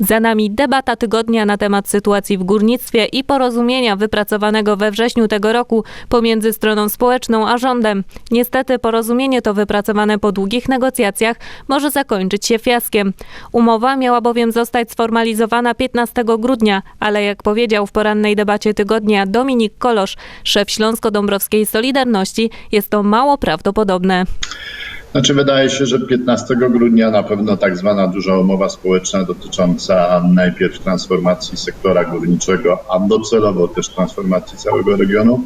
Za nami debata tygodnia na temat sytuacji w górnictwie i porozumienia wypracowanego we wrześniu tego roku pomiędzy stroną społeczną a rządem. Niestety porozumienie to wypracowane po długich negocjacjach może zakończyć się fiaskiem. Umowa miała bowiem zostać sformalizowana 15 grudnia, ale jak powiedział w porannej debacie tygodnia Dominik Kolosz, szef Śląsko-Dąbrowskiej Solidarności, jest to mało prawdopodobne. Znaczy wydaje się, że 15 grudnia na pewno tak zwana duża umowa społeczna dotycząca najpierw transformacji sektora górniczego, a docelowo też transformacji całego regionu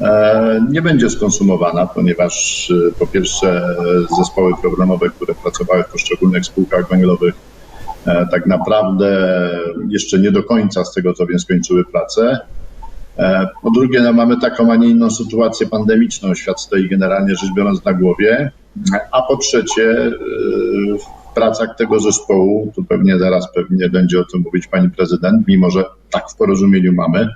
e, nie będzie skonsumowana, ponieważ e, po pierwsze zespoły problemowe, które pracowały w poszczególnych spółkach węglowych e, tak naprawdę jeszcze nie do końca z tego co wiem skończyły pracę. Po drugie, no, mamy taką, a nie inną sytuację pandemiczną. Świat stoi generalnie rzecz biorąc na głowie. A po trzecie, e, w pracach tego zespołu, tu pewnie zaraz pewnie będzie o tym mówić pani prezydent, mimo że tak w porozumieniu mamy,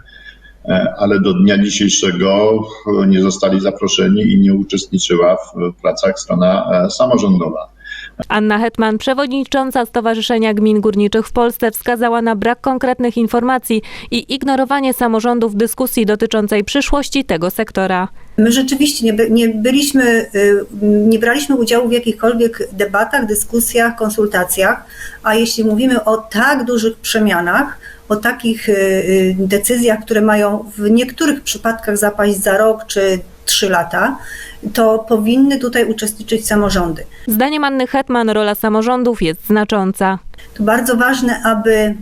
e, ale do dnia dzisiejszego e, nie zostali zaproszeni i nie uczestniczyła w pracach strona samorządowa. Anna Hetman, przewodnicząca Stowarzyszenia Gmin Górniczych w Polsce, wskazała na brak konkretnych informacji i ignorowanie samorządów w dyskusji dotyczącej przyszłości tego sektora. My rzeczywiście nie, by, nie byliśmy, y, nie braliśmy udziału w jakichkolwiek debatach, dyskusjach, konsultacjach, a jeśli mówimy o tak dużych przemianach, o takich y, y, decyzjach, które mają w niektórych przypadkach zapaść za rok czy trzy lata, to powinny tutaj uczestniczyć samorządy. Zdaniem Anny Hetman rola samorządów jest znacząca. To bardzo ważne, aby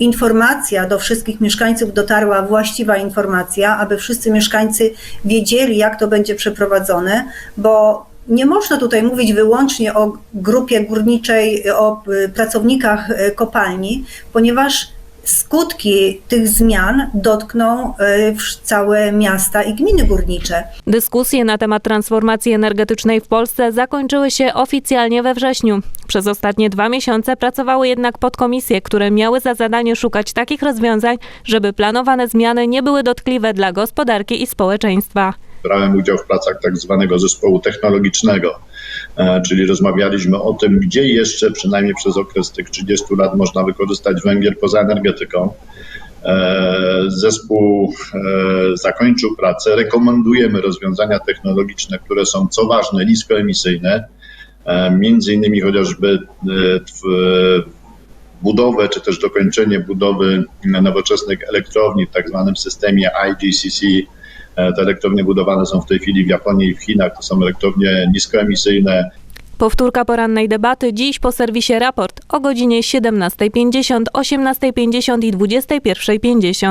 informacja do wszystkich mieszkańców dotarła, właściwa informacja, aby wszyscy mieszkańcy wiedzieli, jak to będzie przeprowadzone, bo nie można tutaj mówić wyłącznie o grupie górniczej, o y, pracownikach y, kopalni, ponieważ skutki tych zmian dotkną y, całe miasta i gminy górnicze. Dyskusje na temat transformacji energetycznej w Polsce zakończyły się oficjalnie we wrześniu. Przez ostatnie dwa miesiące pracowały jednak podkomisje, które miały za zadanie szukać takich rozwiązań, żeby planowane zmiany nie były dotkliwe dla gospodarki i społeczeństwa. brałem udział w pracach tak zwanego zespołu technologicznego, czyli rozmawialiśmy o tym, gdzie jeszcze przynajmniej przez okres tych 30 lat można wykorzystać węgiel poza energetyką. E, Zespół e, zakończył pracę. Rekomendujemy rozwiązania technologiczne, które są, co ważne, niskoemisyjne, e, między innymi chociażby e, budowę czy też dokończenie budowy nowoczesnych elektrowni w tak zwanym systemie IGCC. E, Te elektrownie budowane są w tej chwili w Japonii i w Chinach. To są elektrownie niskoemisyjne, Powtórka porannej debaty dziś po serwisie Raport o godzinie 17.50, 18.50 i 21.50.